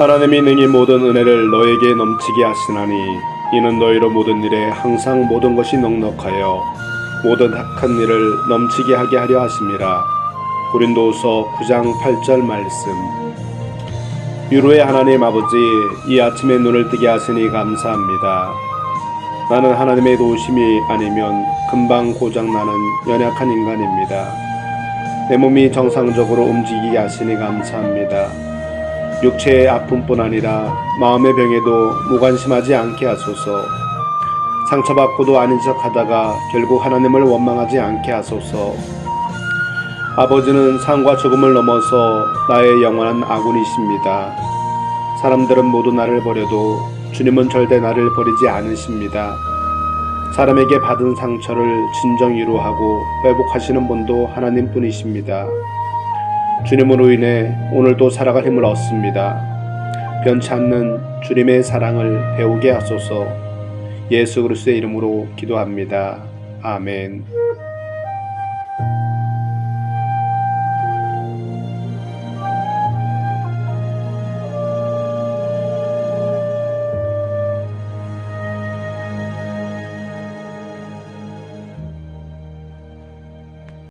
하나님이 능히 모든 은혜를 너에게 넘치게 하시나니 이는 너희로 모든 일에 항상 모든 것이 넉넉하여 모든 악한 일을 넘치게 하게 하려 하심이라 고린도후서 9장 8절 말씀 유로의 하나님 아버지 이 아침에 눈을 뜨게 하시니 감사합니다. 나는 하나님의 도우심이 아니면 금방 고장나는 연약한 인간입니다. 내 몸이 정상적으로 움직이게 하시니 감사합니다. 육체의 아픔뿐 아니라 마음의 병에도 무관심하지 않게 하소서. 상처받고도 아닌 척 하다가 결국 하나님을 원망하지 않게 하소서. 아버지는 삶과 죽음을 넘어서 나의 영원한 아군이십니다. 사람들은 모두 나를 버려도 주님은 절대 나를 버리지 않으십니다. 사람에게 받은 상처를 진정 위로하고 회복하시는 분도 하나님 뿐이십니다. 주님으로 인해 오늘도 살아갈 힘을 얻습니다. 변치 않는 주님의 사랑을 배우게 하소서 예수 그리스도의 이름으로 기도합니다. 아멘.